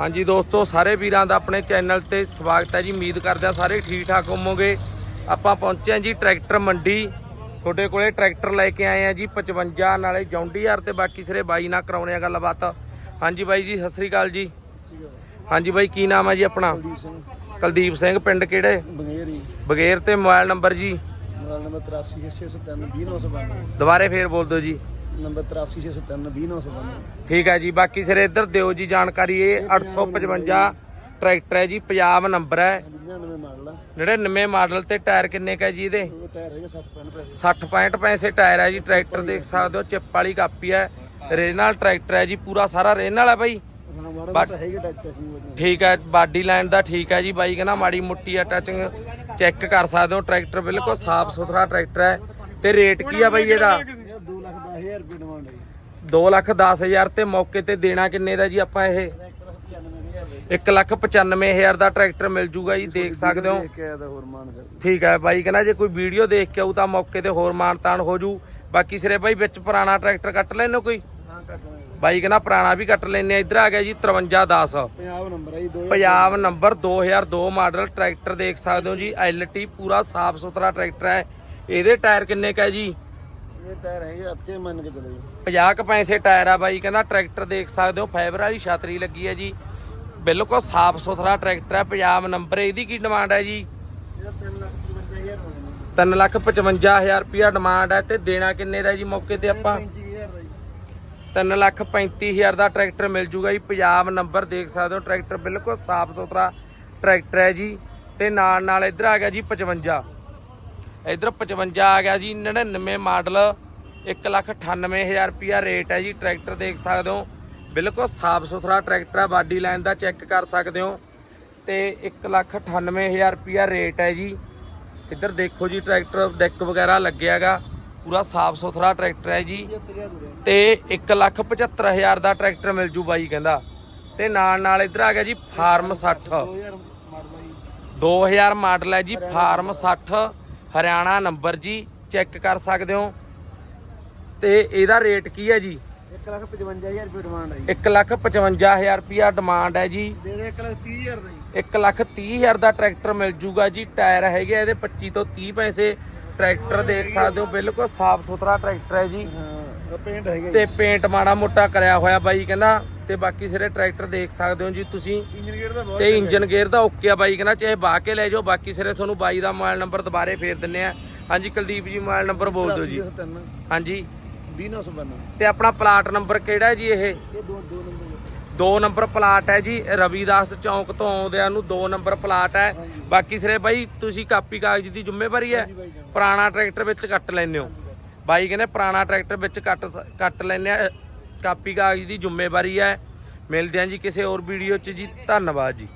ਹਾਂਜੀ ਦੋਸਤੋ ਸਾਰੇ ਵੀਰਾਂ ਦਾ ਆਪਣੇ ਚੈਨਲ ਤੇ ਸਵਾਗਤ ਹੈ ਜੀ। ਉਮੀਦ ਕਰਦੇ ਆ ਸਾਰੇ ਠੀਕ ਠਾਕ ਹੋਵੋਗੇ। ਆਪਾਂ ਪਹੁੰਚੇ ਹਾਂ ਜੀ ਟਰੈਕਟਰ ਮੰਡੀ। ਤੁਹਾਡੇ ਕੋਲੇ ਟਰੈਕਟਰ ਲੈ ਕੇ ਆਏ ਆ ਜੀ 55 ਨਾਲੇ ਜੌਂਡੀਆਰ ਤੇ ਬਾਕੀ ਸਿਰੇ ਬਾਈ ਨਾਲ ਕਰਾਉਣੇ ਆ ਗੱਲਬਾਤ। ਹਾਂਜੀ ਬਾਈ ਜੀ ਸਤਿ ਸ੍ਰੀ ਅਕਾਲ ਜੀ। ਹਾਂਜੀ ਬਾਈ ਕੀ ਨਾਮ ਹੈ ਜੀ ਆਪਣਾ? ਕੁਲਦੀਪ ਸਿੰਘ। ਪਿੰਡ ਕਿਹੜੇ? ਬਗੇਰ ਤੇ ਮੋਬਾਈਲ ਨੰਬਰ ਜੀ। ਮੋਬਾਈਲ ਨੰਬਰ 8360320992 ਦੁਬਾਰੇ ਫੇਰ ਬੋਲ ਦਿਓ ਜੀ। ਨੰਬਰ 8360320992 ਠੀਕ ਹੈ ਜੀ ਬਾਕੀ ਸਿਰੇ ਇੱਧਰ ਦਿਓ ਜੀ ਜਾਣਕਾਰੀ ਇਹ 855 ਟਰੈਕਟਰ ਹੈ ਜੀ ਪੰਜਾਬ ਨੰਬਰ ਹੈ। 99 ਮਾਡਲ ਆ। 99 ਮਾਡਲ ਤੇ ਟਾਇਰ ਕਿੰਨੇ ਕਾ ਜੀ ਇਹਦੇ? ਟਾਇਰ ਹੈਗਾ 60 ਪੈਣ ਪੈਸੇ। 60 65 ਪੈਸੇ ਟਾਇਰ ਹੈ ਜੀ ਟਰੈਕਟਰ ਦੇਖ ਸਕਦੇ ਹੋ ਚਿੱਪ ਵਾਲੀ ਕਾਪੀ ਹੈ। ਰੇਨਲ ਟਰੈਕਟਰ ਹੈ ਜੀ ਪੂਰਾ ਸਾਰਾ ਰੇਨਲ ਹੈ ਹਾਂ ਉਹ। ਠੀਕ ਹੈ ਬਾਡੀ ਲਾਈਨ ਦਾ ਠੀਕ ਹੈ ਜੀ ਬਾਈ ਕਹਿੰਦਾ ਮਾੜੀ ਮੁੱਟੀ ਆ ਟੱਚਿੰਗ ਚੈੱਕ ਕਰ ਸਕਦੇ ਹੋ ਟਰੈਕਟਰ ਬਿਲਕੁਲ ਸਾਫ਼ ਸੁਥਰਾ ਟਰੈਕਟਰ ਹੈ। ਤੇ ਰੇਟ ਕੀ ਆ ਬਾਈ ਇਹਦਾ ਇਹ 2 ਲੱਖ 10000 ਰੁਪਏ ਡਿਮਾਂਡ ਹੈ 2 ਲੱਖ 10 ਹਜ਼ਾਰ ਤੇ ਮੌਕੇ ਤੇ ਦੇਣਾ ਕਿੰਨੇ ਦਾ ਜੀ ਆਪਾਂ ਇਹ? ਟਰੈਕਟਰ 95000 1 ਲੱਖ 95 ਹਜ਼ਾਰ ਦਾ ਟਰੈਕਟਰ ਮਿਲ ਜੂਗਾ ਜੀ ਦੇਖ ਸਕਦੇ ਹੋ। ਠੀਕ ਹੈ ਬਾਈ ਕਹਿੰਦਾ ਜੇ ਕੋਈ ਵੀਡੀਓ ਦੇਖ ਕੇ ਆਊ ਤਾਂ ਮੌਕੇ ਤੇ ਹੋਰ ਮਾਨ ਤਾਨ ਹੋ ਜੂ। ਬਾਕੀ ਸਿਰੇ ਬਾਈ ਵਿੱਚ ਪੁਰਾਣਾ ਟਰੈਕਟਰ ਕੱਟ ਲੈਣੋ ਕੋਈ? ਬਾਈ ਕਹਿੰਦਾ ਪੁਰਾਣਾ ਵੀ ਕੱਟ ਲੈਨੇ ਆ ਇੱਧਰ ਆ ਗਿਆ ਜੀ 5310 ਪੰਜਾਬ ਨੰਬਰ ਹੈ ਜੀ 2000 ਪੰਜਾਬ ਨੰਬਰ 2002 ਮਾਡਲ ਟਰੈਕਟਰ ਦੇਖ ਸਕਦੇ ਹੋ ਜੀ ਐਲਟੀ ਪੂਰਾ ਸਾਫ਼ ਸੁਥਰਾ ਟਰੈਕਟਰ ਹੈ। ਇਹਦੇ ਟਾਇਰ ਕਿੰਨੇ ਕਾ ਜੀ? ਇਹ ਟਾਇਰ ਹੈਗੇ ਅੱਛੇ ਮੰਨ ਕੇ ਚਲੋ ਜੀ। 50 ਕ ਪੈਸੇ ਟਾਇਰ ਆ ਬਾਈ ਕਹਿੰਦਾ ਟਰੈਕਟਰ ਦੇਖ ਸਕਦੇ ਹੋ ਫਾਈਬਰ ਵਾਲੀ ਛਤਰੀ ਲੱਗੀ ਹੈ ਜੀ। ਬਿਲਕੁਲ ਸਾਫ਼ ਸੁਥਰਾ ਟਰੈਕਟਰ ਹੈ ਪੰਜਾਬ ਨੰਬਰ ਇਹਦੀ ਕੀ ਡਿਮਾਂਡ ਹੈ ਜੀ? ਇਹਦਾ 3 ਲੱਖ 55000 ਮੰਗਦੇ 3 ਲੱਖ 55000 ਰੁਪਿਆ ਡਿਮਾਂਡ ਹੈ ਤੇ ਦੇਣਾ ਕਿੰਨੇ ਦਾ ਜੀ ਮੌਕੇ ਤੇ ਆਪਾਂ? 35000 ਦਾ ਜੀ। 3 ਲੱਖ 35000 ਦਾ ਟਰੈਕਟਰ ਮਿਲ ਜੂਗਾ ਜੀ ਪੰਜਾਬ ਨੰਬਰ ਦੇਖ ਸਕਦੇ ਹੋ ਟਰੈਕਟਰ ਬਿਲਕੁਲ ਸਾਫ਼ ਸੁਥਰਾ ਟਰੈਕਟਰ ਹੈ ਜੀ ਤੇ ਨਾਲ ਨਾਲ ਇੱਧਰ ਆ ਗਿਆ ਜੀ 55 ਇੱਧਰ 55 ਆ ਗਿਆ ਜੀ 99 ਮਾਡਲ 1 ਲੱਖ 98000 ਰੁਪਿਆ ਰੇਟ ਹੈ ਜੀ, ਟਰੈਕਟਰ ਦੇਖ ਸਕਦੇ ਹੋ। ਬਿਲਕੁਲ ਸਾਫ਼ ਸੁਥਰਾ ਟਰੈਕਟਰ ਹੈ, ਬਾਡੀ ਲਾਈਨ ਦਾ ਚੈੱਕ ਕਰ ਸਕਦੇ ਹੋ। ਤੇ 1 ਲੱਖ 98000 ਰੁਪਿਆ ਰੇਟ ਹੈ ਜੀ। ਇੱਧਰ ਦੇਖੋ ਜੀ, ਟਰੈਕਟਰ ਡੈਕ ਵਗੈਰਾ ਲੱਗਿਆਗਾ ਪੂਰਾ ਸਾਫ਼ ਸੁਥਰਾ ਟਰੈਕਟਰ ਹੈ ਜੀ। 75000 ਦੇ ਤੇ 175000 ਦਾ ਟਰੈਕਟਰ ਮਿਲ ਜੂ ਬਾਈ ਕਹਿੰਦਾ। ਤੇ ਨਾਲ ਨਾਲ ਇੱਧਰ ਆ ਗਿਆ ਜੀ, ਫਾਰਮ 60 2000 ਮਾਡਲ 2000 ਮਾਡਲ ਹੈ ਜੀ, ਫਾਰਮ 60 ਹਰਿਆਣਾ ਨੰਬਰ ਜੀ ਚੈੱਕ ਕਰ ਸਕਦੇ ਹੋ। ਤੇ ਇਹਦਾ ਰੇਟ ਕੀ ਹੈ ਜੀ? 1 ਲੱਖ 55000 ਰੁਪਏ ਡਿਮਾਂਡ ਹੈ ਜੀ। 155000 ਰੁਪਿਆ ਡਿਮਾਂਡ ਹੈ ਜੀ। ਦੇ ਦੇ 1 ਲੱਖ 30000 ਦਾ ਜੀ। 1 ਲੱਖ 30000 ਦਾ ਟਰੈਕਟਰ ਮਿਲ ਜੂਗਾ ਜੀ। ਟਾਇਰ ਹੈਗੇ ਇਹਦੇ 25 ਤੋਂ 30 ਪੈਸੇ। ਟਰੈਕਟਰ ਦੇਖ ਸਕਦੇ ਹੋ ਬਿਲਕੁਲ ਸਾਫ਼ ਸੁਥਰਾ ਟਰੈਕਟਰ ਹੈ ਜੀ। ਹਾਂ ਪੇਂਟ ਹੈਗਾ ਤੇ ਪੇਂਟ ਮਾੜਾ ਮੋਟਾ ਕਰਿਆ ਹੋਇਆ ਬਾਈ ਕਹਿੰਦਾ। ਤੇ ਬਾਕੀ ਸਾਰੇ ਟਰੈਕਟਰ ਦੇਖ ਸਕਦੇ ਹੋ ਜੀ ਤੁਸੀਂ। ਇੰਜਨ ਗੇਅਰ ਦਾ ਬਹੁਤ ਤੇ ਇੰਜਨ ਗੇਅਰ ਦਾ ਓਕੇ ਆ ਬਾਈ ਕਹਿੰਦਾ ਚਾਹੇ ਬਾਹ ਕੇ ਲੈ ਜਾਓ ਬਾਕੀ ਸਿਰੇ ਤੁਹਾਨੂੰ ਬਾਈ ਦਾ ਮੋਬਾਈਲ ਨੰਬਰ ਦੁਬਾਰੇ ਫੇਰ ਦਿੰਨੇ ਆ। ਹਾਂਜੀ ਕੁਲਦੀਪ ਜੀ ਮੋਬਾਈਲ ਨੰਬਰ ਬੋਲ ਦਿਓ ਜੀ। 3 ਹਾਂਜੀ। 20992 ਤੇ ਆਪਣਾ ਪਲਾਟ ਨੰਬਰ ਕਿਹੜਾ ਜੀ ਇਹ? ਇਹ ਦੋ ਨੰਬਰ ਦੋ ਨੰਬਰ ਪਲਾਟ ਹੈ ਜੀ ਰਵੀਦਾਸ ਚੌਂਕ ਤੋਂ ਆਉਂਦਿਆਂ ਨੂੰ ਦੋ ਨੰਬਰ ਪਲਾਟ ਹੈ। ਬਾਕੀ ਸਿਰੇ ਬਾਈ ਤੁਸੀਂ ਕਾਪੀ ਕਾਗਜ਼ ਦੀ ਜ਼ਿੰਮੇਵਾਰੀ ਹੈ ਪੁਰਾਣਾ ਟਰੈਕਟਰ ਵਿੱਚ ਕੱਟ ਲੈਂਦੇ ਹੋ। ਬਾਈ। ਕਹਿੰਦੇ ਪੁਰਾਣਾ ਟਰੈਕਟਰ ਵਿੱਚ ਕੱਟ ਕੱਟ ਲੈਂਦੇ ਆ ਕਾਪੀ ਕਾਗਜ਼ ਦੀ ਜ਼ਿੰਮੇਵਾਰੀ ਹੈ। ਮਿਲਦੇ ਹਾਂ ਜੀ ਕਿਸੇ ਹੋਰ ਵੀਡੀਓ 'ਚ ਜੀ। ਧੰਨਵਾਦ ਜੀ।